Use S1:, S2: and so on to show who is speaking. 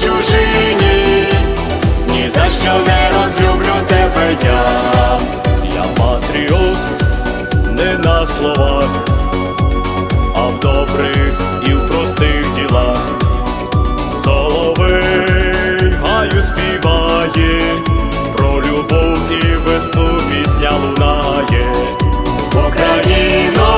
S1: чужині, ні за що не розлюблю тебе я,
S2: я патріот не на словах, а в добрих і в простих ділах, Соловей гаю співає, про любов і весну пісня лунає,
S1: Україно